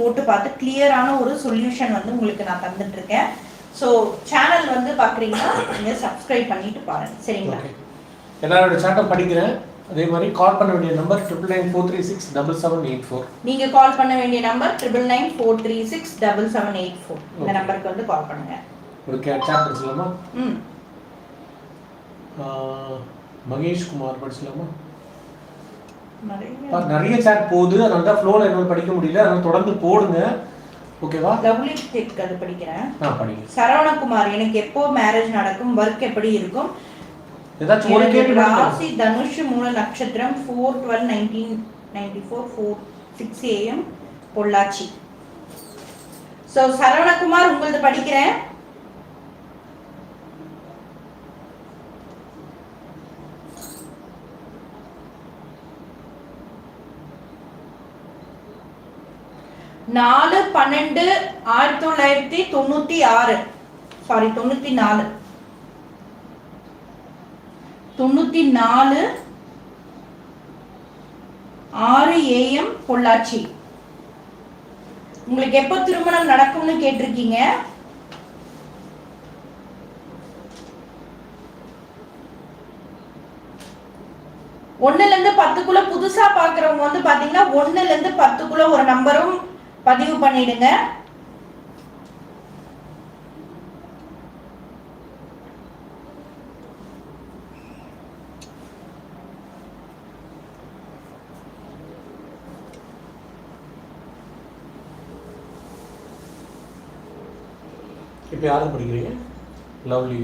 போட்டு பார்த்து கிளியரான ஒரு சொல்யூஷன் வந்து உங்களுக்கு நான் தந்துட்டு இருக்கேன் ஸோ சேனல் வந்து பார்க்குறீங்கன்னா நீங்கள் சப்ஸ்கிரைப் பண்ணிட்டு பாருங்க. சரிங்களா? ஓகே எல்லாரோட சாட்டும் படிக்கிறேன். அதே மாதிரி கால் பண்ண வேண்டிய number triple nine four three six double seven eight four நீங்க கால் பண்ண வேண்டிய number triple nine four three six double seven eight four இந்த. நம்பருக்கு வந்து கால் பண்ணுங்க. ஒரு கே சாட் படிச்சலாமா ம். மகேஷ் குமார் படிச்சலாமா நிறைய சாட் போகுது. அதனால தான் ஃப்ளோவில் என்னால் படிக்க முடியல. அதனால தொடர்ந்து போடுங்க. ஓகேவா லவ்லி டெக் அது படிக்கிறேன். ஆ படிங்க. சரவணகுமார் எனக்கு எப்போ மேரேஜ் நடக்கும்? ஒர்க் எப்படி இருக்கும்? ஏதாச்சும் ஒரு கேள்வி ராசி தனுஷ் மூல நட்சத்திரம் four twelve nineteen ninety four four six AM Pollachi. So Saravanakumar உங்களது படிக்கிறேன். நாலு பன்னெண்டு ஆயிரத்தி தொள்ளாயிரத்தி தொண்ணூத்தி ஆறு. சாரி தொண்ணூத்தி நாலு. தொண்ணூத்தி நாலு ஆறு ஏஎம் பொள்ளாச்சி. உங்களுக்கு எப்போ திருமணம் நடக்கும்னு கேட்டிருக்கீங்க? ஒன்னுல இருந்து பத்துக்குள்ள புதுசா பாக்குறவங்க வந்து பாத்தீங்கன்னா ஒன்னுல இருந்து பத்துக்குள்ள ஒரு நம்பரும் பதிவு பண்ணிடுங்க. இப்போ யாரும் படிக்கிறீங்க? லவ்லி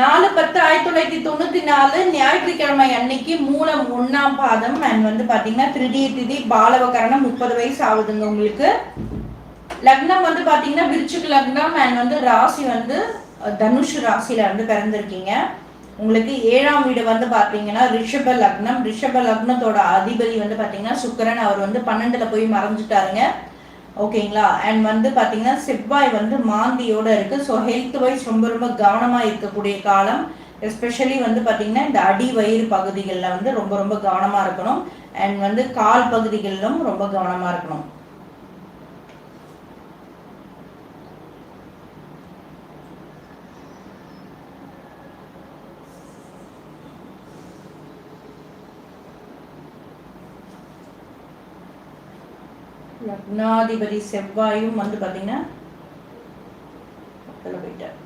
நாலு பத்து ஆயிரத்தி தொள்ளாயிரத்தி தொண்ணூத்தி நாலு ஞாயிற்றுக்கிழமை அன்னைக்கு மூலம் ஒன்னாம் பாதம் அண்ட் வந்து பாத்தீங்கன்னா திருதிய திதி பாலவகரணம் முப்பது வயசு ஆகுதுங்க உங்களுக்கு. லக்னம் வந்து பாத்தீங்கன்னா விருச்சிக லக்னம் அண்ட் வந்து ராசி வந்து தனுஷ் ராசியில வந்து பிறந்திருக்கீங்க. உங்களுக்கு ஏழாம் வீடு வந்து பாத்தீங்கன்னா ரிஷப லக்னம். ரிஷப லக்னத்தோட அதிபதி வந்து பாத்தீங்கன்னா சுக்கரன். அவர் வந்து பன்னெண்டுல போய் மறைஞ்சிட்டாருங்க. ஓகேங்களா? அண்ட் வந்து பாத்தீங்கன்னா செவ்வாய் வந்து மாந்தியோட இருக்கு. ஸோ ஹெல்த் வைஸ் ரொம்ப ரொம்ப கவனமா இருக்கக்கூடிய காலம். எஸ்பெஷலி வந்து பாத்தீங்கன்னா இந்த அடி வயிறு பகுதிகளில் வந்து ரொம்ப ரொம்ப கவனமா இருக்கணும். அண்ட் வந்து கால் பகுதிகளிலும் ரொம்ப கவனமா இருக்கணும். லக்னாதிபதி செவ்வாயும் வந்து பாத்தீங்கன்னா பக்கத்துல போயிட்டார்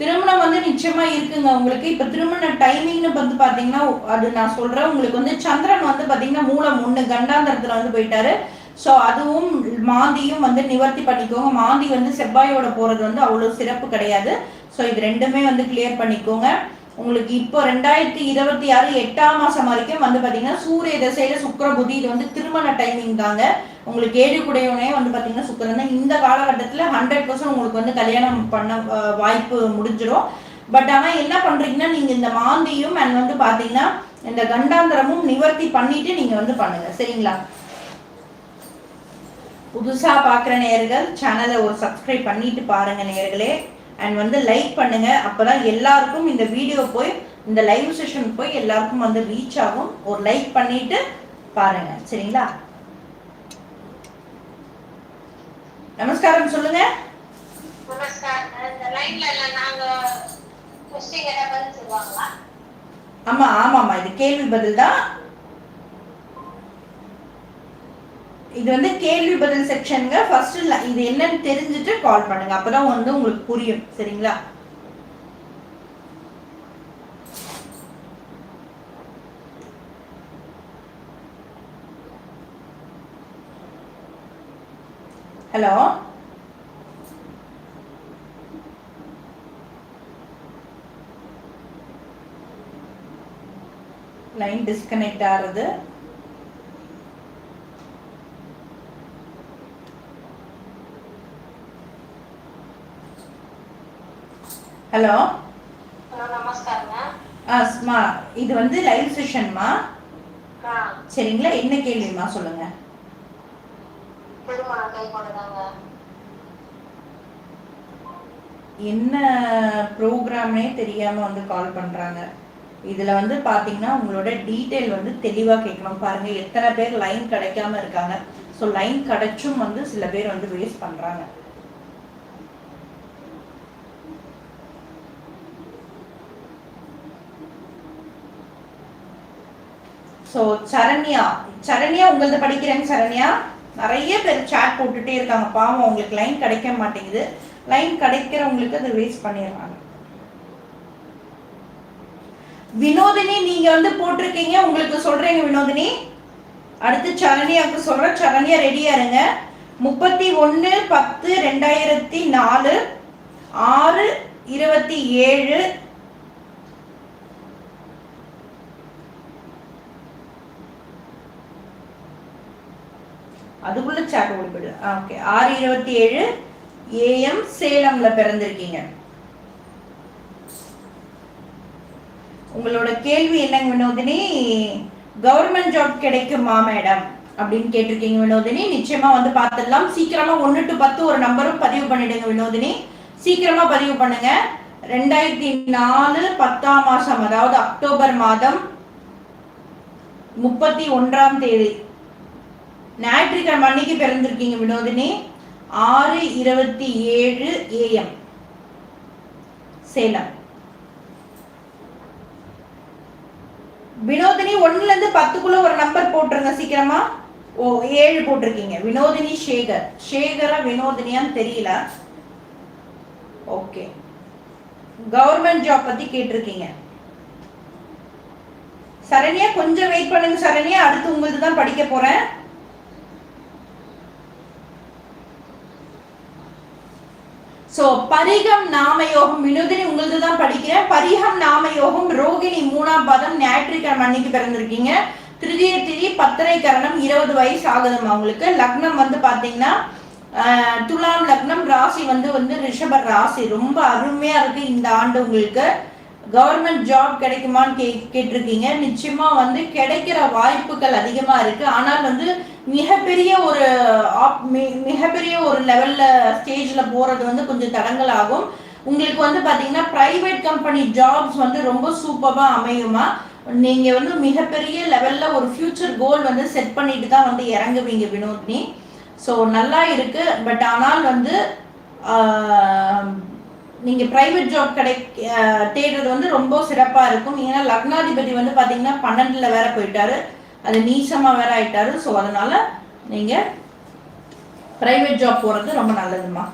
திருமணம் வந்து நிச்சயமா இருக்குங்க. உங்களுக்கு இப்ப திருமண டைமிங்னு வந்து பாத்தீங்கன்னா அது நான் சொல்றேன் உங்களுக்கு வந்து சந்திரன் வந்து பாத்தீங்கன்னா மூலம் ஒண்ணு கண்டாந்தரத்துல வந்து போயிட்டாரு. சோ அதுவும் மாந்தியும் வந்து நிவர்த்தி பண்ணிக்கோங்க. மாந்தி வந்து செவ்வாயோட போறது வந்து அவ்வளவு சிறப்பு கிடையாது. சோ இது ரெண்டுமே வந்து கிளியர் பண்ணிக்கோங்க. உங்களுக்கு இப்போ ரெண்டாயிரத்தி இருபத்தி ஆறு எட்டாம் மாசம் வரைக்கும் வந்து பாத்தீங்கன்னா சூரிய திசையில சுக்கர புதி இது வந்து திருமண டைமிங் தாங்க. உங்களுக்கு ஏழு குடையவனே வந்து பாத்தீங்கன்னா சுக்கிரன் தான். இந்த காலகட்டத்துல ஹண்ட்ரட் பர்சன்ட் உங்களுக்கு வந்து கல்யாணம் பண்ண வாய்ப்பு முடிஞ்சிடும் பட் ஆனா என்ன பண்றீங்கன்னா நீங்க இந்த மாந்தியும் அண்ட் வந்து பாத்தீங்கன்னா இந்த கண்டாந்தரமும் நிவர்த்தி பண்ணிட்டு நீங்க வந்து பண்ணுங்க. சரிங்களா? புதுசா பாக்குற நேயர்கள் சேனலை ஒரு சப்ஸ்கிரைப் பண்ணிட்டு பாருங்க நேயர்களே. அண்ட் வந்து லைக் பண்ணுங்க. அப்பதான் எல்லாருக்கும் இந்த வீடியோ போய் இந்த லைவ் செஷன் போய் எல்லாருக்கும் வந்து ரீச் ஆகும். ஒரு லைக் பண்ணிட்டு பாருங்க. சரிங்களா? நமஸ்காரம் சொல்லுங்க. ஆமா ஆமாம்மா. இது கேள்வி பதில் தான். இது வந்து கேள்வி பதில் செக்ஷனுங்க ஃபர்ஸ்ட் இது என்னன்னு தெரிஞ்சுட்டு கால் பண்ணுங்க. அப்பதான் வந்து உங்களுக்கு புரியும். சரிங்களா? ஹலோ லைன் டிஸ்கனெக்ட் ஆகுது. ஹலோ? ஆ ஸ்மா இது வந்து லைவ் செஷன்மா சரிங்களா? என்ன கேள்விமா சொல்லுங்க. என்ன ப்ரோக்ராம்னே தெரியாம வந்து கால் பண்றாங்க? இதுல வந்து பாத்தீங்கன்னா உங்களோட டீடைல் வந்து தெளிவா கேட்கணும். பாருங்க எத்தனை பேர் லைன் கிடைக்காம இருக்காங்க. ஸோ லைன் கிடைச்சும் வந்து சில பேர் வந்து வேஸ்ட் பண்றாங்க. ஸோ சரண்யா. சரண்யா உங்களது படிக்கிறேங்க சரண்யா. நிறைய பேர் சேட் போட்டுட்டே இருக்காங்க. பாவம் உங்களுக்கு லைன் கிடைக்க மாட்டேங்குது. லைன் கிடைக்கிறவங்களுக்கு அதை வேஸ்ட் பண்ணிடுறாங்க. வினோதினி நீங்க வந்து போட்டிருக்கீங்க. உங்களுக்கு சொல்றீங்க வினோதினி. அடுத்து சரண்யாவுக்கு சொல்றேன். சரண்யா ரெடியா இருங்க. முப்பத்தி ஒன்னு பத்து ரெண்டாயிரத்தி நாலு ஆறு இருபத்தி ஏழு அதுக்குள்ள சாட் ஓடிவிடு ஓகே ஆறு இருபத்தி ஏழு ஏஎம் சேலம்ல பிறந்திருக்கீங்க. உங்களோட கேள்வி என்னங்க வினோதினி? கவர்மெண்ட் ஜாப் கிடைக்குமா மேடம் அப்படின்னு கேட்டிருக்கீங்க வினோதினி. நிச்சயமா வந்து பார்த்துடலாம். சீக்கிரமா ஒன்று டு பத்து ஒரு நம்பரும் பதிவு பண்ணிடுங்க வினோதினி. சீக்கிரமா பதிவு பண்ணுங்க. ரெண்டாயிரத்தி நாலு பத்தாம் மாசம் அதாவது அக்டோபர் மாதம் முப்பத்தி ஒன்றாம் தேதி. ஞாயிற்றுக்கிழமை அன்னைக்கு பிறந்திருக்கீங்க வினோதினி. ஆறு இருபத்தி ஏழு ஏஎம் சேலம். வினோதினி ஒண்ணுல இருந்து பத்துக்குள்ள ஒரு நம்பர் போட்டுருங்க சீக்கிரமா. ஓ ஏழு போட்டிருக்கீங்க. வினோதினி சேகர். சேகரா வினோதினியான்னு தெரியல. ஓகே. கவர்மெண்ட் ஜாப் பத்தி கேட்டிருக்கீங்க. சரண்யா கொஞ்சம் வெயிட் பண்ணுங்க சரண்யா. அடுத்து உங்களுக்கு தான் படிக்க போறேன். ஸோ பரிகம் நாமயோகம் வினோதினி உங்களது தான் படிக்கிறேன் பரிகம் நாமயோகம் ரோகிணி மூணாம் பாதம் ஞாயிற்றுக்கிழமை அன்னைக்கு பிறந்திருக்கீங்க திருதிய திதி பத்தரை கரணம் இருபது வயசு ஆகுதுமா உங்களுக்கு லக்னம் வந்து பார்த்தீங்கன்னா துலாம் லக்னம் ராசி வந்து வந்து ரிஷப ராசி ரொம்ப அருமையா இருக்கு இந்த ஆண்டு உங்களுக்கு கவர்மெண்ட் ஜாப் கிடைக்குமான்னு கே கேட்டிருக்கீங்க நிச்சயமா வந்து கிடைக்கிற வாய்ப்புகள் அதிகமா இருக்கு ஆனால் வந்து மிகப்பெரிய ஒரு ஆப் மி- மிகப்பெரிய ஒரு லெவல்ல ஸ்டேஜ்ல போறது வந்து கொஞ்சம் தடங்கள் ஆகும் உங்களுக்கு வந்து பாத்தீங்கன்னா பிரைவேட் கம்பெனி ஜாப்ஸ் வந்து ரொம்ப சூப்பரா அமையுமா? நீங்க வந்து மிகப்பெரிய லெவல்ல ஒரு ஃபியூச்சர் கோல் வந்து செட் பண்ணிட்டு தான் வந்து இறங்குவீங்க வினோத்னி. ஸோ நல்லா இருக்கு. பட் ஆனால் வந்து நீங்கள் நீங்க பிரைவேட் ஜாப் கிடை தேடுறது வந்து ரொம்ப சிறப்பா இருக்கும். ஏன்னா லக்னாதிபதி வந்து பாத்தீங்கன்னா பன்னெண்டுல வேற போயிட்டாரு. அது நீசமா வேற ஆயிட்டாரு. ஸோ அதனால நீங்க பிரைவேட் ஜாப் போறது ரொம்ப நல்லதுமா.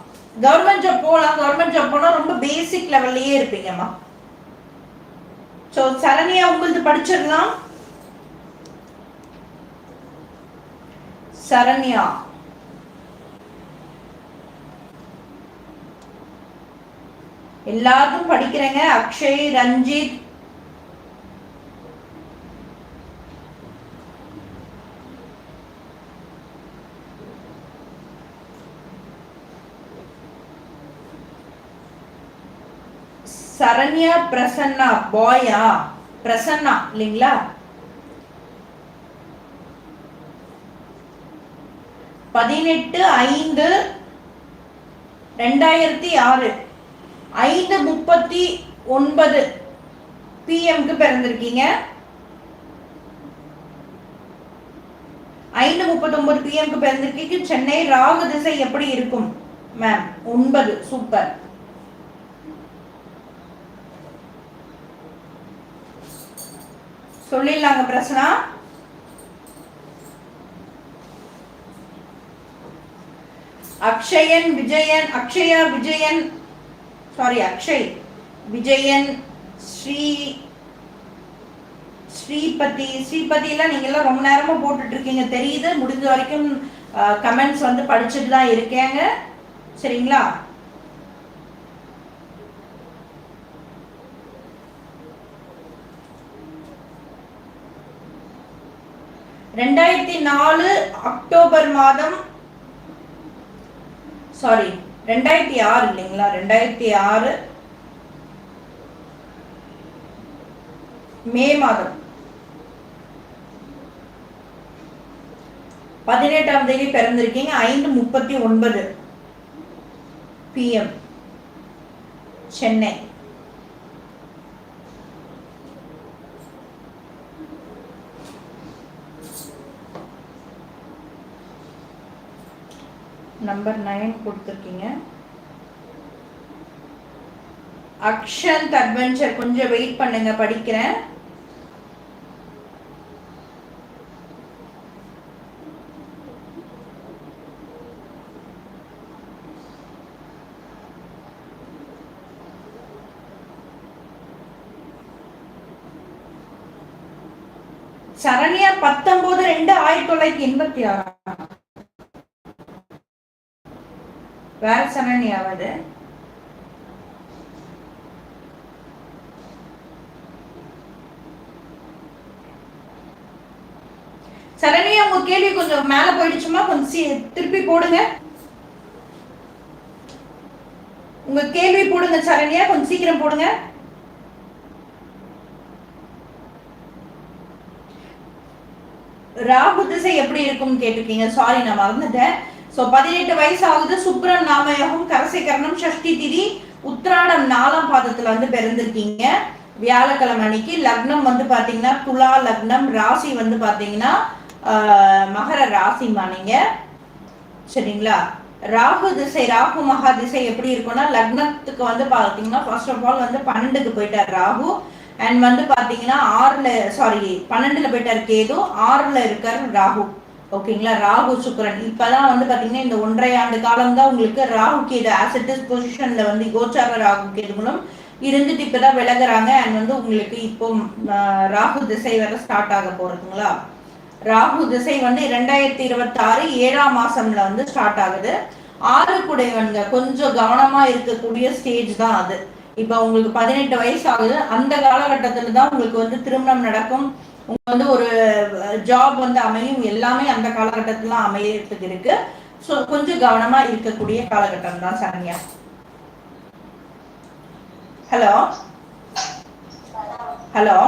கவர்மெண்ட் ஜாப் போகலாம். கவர்மெண்ட் ஜாப் போனா ரொம்ப பேசிக் லெவல்லயே இருப்பீங்கம்மா. ஸோ சரண்யா உங்களுக்கு படிச்சிடலாம். சரண்யா. எல்லாரும் படிக்கிறேங்க. அக்ஷய் ரஞ்சித் சரண்யா பிரசன்னா பாயா பிரசன்னா இல்லைங்களா? பதினெட்டு ஐந்து ரெண்டாயிரத்தி ஆறு. ஐந்து முப்பத்தி ஒன்பது. பிஎம்க்கு பிறந்திருக்கீங்க. ஐந்து முப்பத்தொன்பது பிஎம்க்கு பிறந்திருக்கீங்க. சென்னை ராகு திசை எப்படி இருக்கும்? மேம் ஒன்பது. சூப்பர் சொல்லிடலாங்க பிரச்சனா. அக்ஷயன் விஜயன் அக்ஷயா விஜயன் சாரி அக்ஷய் விஜயன் ஸ்ரீ ஸ்ரீபதி ஸ்ரீபதியெல்லாம் நீங்க எல்லாம் ரொம்ப நேரமா போட்டுட்டு இருக்கீங்க தெரியுது முடிஞ்ச வரைக்கும் கமெண்ட்ஸ் வந்து படிச்சுட்டு தான் இருக்கேங்க. சரிங்களா? ரெண்டாயிரத்தி நாலு அக்டோபர் மாதம் சாரி ரெண்டாயிரத்தி ஆறு இல்லைங்களா? ரெண்டாயிரத்தி ஆறு மே மாதம். பதினெட்டாம் தேதி பிறந்திருக்கீங்க ஐந்து முப்பத்தி ஒன்பது பிஎம் சென்னை. நம்பர் நைன் கொடுத்துருக்கீங்க. அக்ஷந்த் அட்வென்ச்சர் கொஞ்சம் வெயிட் பண்ணுங்க படிக்கிறேன். சரண்யா பத்தொன்பது ரெண்டு ஆயிரத்தி தொள்ளாயிரத்தி எண்பத்தி ஆறு. வேற சரண்யாவது சரண்யா உங்க கேள்வி கொஞ்சம் மேல போயிடுச்சுமா கொஞ்சம் சீ- திருப்பி போடுங்க. உங்க கேள்வி போடுங்க சரண்யா கொஞ்சம் சீக்கிரம் போடுங்க. ராகு திசை எப்படி இருக்கும்னு கேட்டிருக்கீங்க. சாரி நான் மறந்துட்டேன். ஸோ பதினெட்டு வயசு ஆகுது சுப்ரம் நாமயோகம் கரசைக்கரணம் சஷ்டி திதி உத்திராடம் நாலாம் பாதத்துல வந்து பிறந்திருக்கீங்க. வியாழக்கிழமை அன்னைக்கு லக்னம் வந்து பாத்தீங்கன்னா துலா லக்னம் ராசி வந்து பாத்தீங்கன்னா மகர ராசி மானிங்க. சரிங்களா? ராகு திசை ராகு மகா திசை எப்படி இருக்கும்னா லக்னத்துக்கு வந்து பாத்தீங்கன்னா ஃபர்ஸ்ட் ஆஃப் ஆல் வந்து பன்னெண்டுக்கு போயிட்டார் ராகு. அண்ட் வந்து பாத்தீங்கன்னா ஆறுல சாரி பன்னெண்டுல போயிட்டார் கேது ஆறுல இருக்கார் ராகு. ஓகேங்களா? ராகு சுக்கிரன். இப்பதான் வந்து பாத்தீங்கன்னா இந்த ஒன்றரை ஆண்டு காலம் தான் உங்களுக்கு ராகு கேது ஆசிட்டஸ் பொசிஷன்ல வந்து கோச்சார ராகு கேதுகளும் இருந்துட்டு இப்பதான் விலகுறாங்க. அண்ட் வந்து உங்களுக்கு இப்போ ராகு திசை வர ஸ்டார்ட் ஆக போறதுங்களா? ராகு திசை வந்து இரண்டாயிரத்தி இருபத்தி ஆறு ஏழாம் மாசம்ல வந்து ஸ்டார்ட் ஆகுது. ஆறு குடைவன்க கொஞ்சம் கவனமா இருக்கக்கூடிய ஸ்டேஜ் தான் அது. இப்ப உங்களுக்கு பதினெட்டு வயசு ஆகுது. அந்த காலகட்டத்துல தான் உங்களுக்கு வந்து திருமணம் நடக்கும். உங்களுக்கு வந்து ஒரு ஜாப் வந்து அமையும். எல்லாமே அந்த காலகட்டத்துல அமையறதுக்கு இருக்கு. ஸோ கொஞ்சம் கவனமா இருக்கக்கூடிய காலகட்டம் தான் சரண்யா. ஹலோ ஹலோ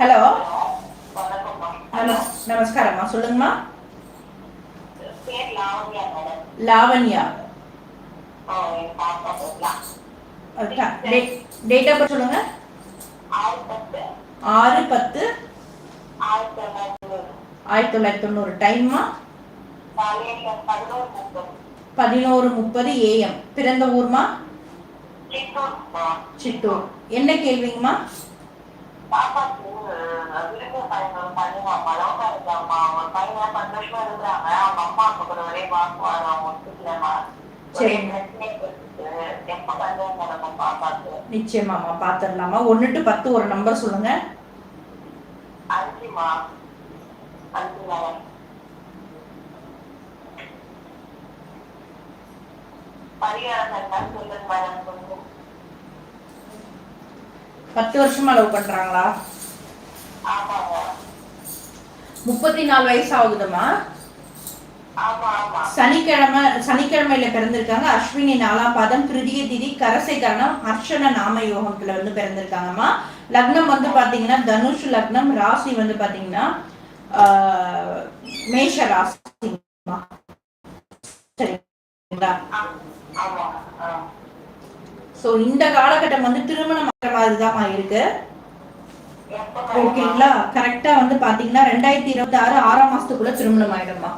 ஹலோ நமஸ்காரம்மா சொல்லுங்கம்மா. லாவண்யா டேட் ஆஃப் பர்த் சொல்லுங்க. ஆறு பத்து. ஆயிரத்தி தொள்ளாயிரத்தி தொண்ணூறு. டைம்மா? பதினோரு முப்பது. ஏஎம். பிறந்த ஊர்மா? சித்தூர் என்ன கேள்விங்கம்மா? பாப்பாக்கு விருது பயணம் அவங்க பையன் சந்தோஷமா இருக்கிறாங்க அவங்க அம்மா அப்பா கூட ஒரே வாக்குவாதம் அவங்க சரி. பிரச்சனை டு பத்து ஒரு நம்பர் சொல்லுங்க. அஞ்சுமா அஞ்சு பரிகாரம் சொல்லுங்க மேடம் பத்து வருஷமா லவ் பண்றாங்களா? முப்பத்தி நாலு வயசு ஆகுதுமா சனிக்கிழமை சனிக்கிழமையில பிறந்திருக்காங்க. அஸ்வினி நாலாம் பாதம் திருதிய திதி கரசை கரணம் ஹர்ஷன நாம யோகத்துல வந்து பிறந்திருக்காங்கம்மா. லக்னம் வந்து பாத்தீங்கன்னா தனுஷ் லக்னம் ராசி வந்து பாத்தீங்கன்னா ஆஹ், மேஷ ராசிமா சரிங்களா. சோ இந்த காலகட்டம் வந்து திருமணம் ஆகிற மாதிரிதாம்மா இருக்கு? ஓகேங்களா? கரெக்டா வந்து பாத்தீங்கன்னா ரெண்டாயிரத்தி இருபத்தி ஆறு ஆறாம் மாசத்துக்குள்ள திருமணம் ஆயிடுமா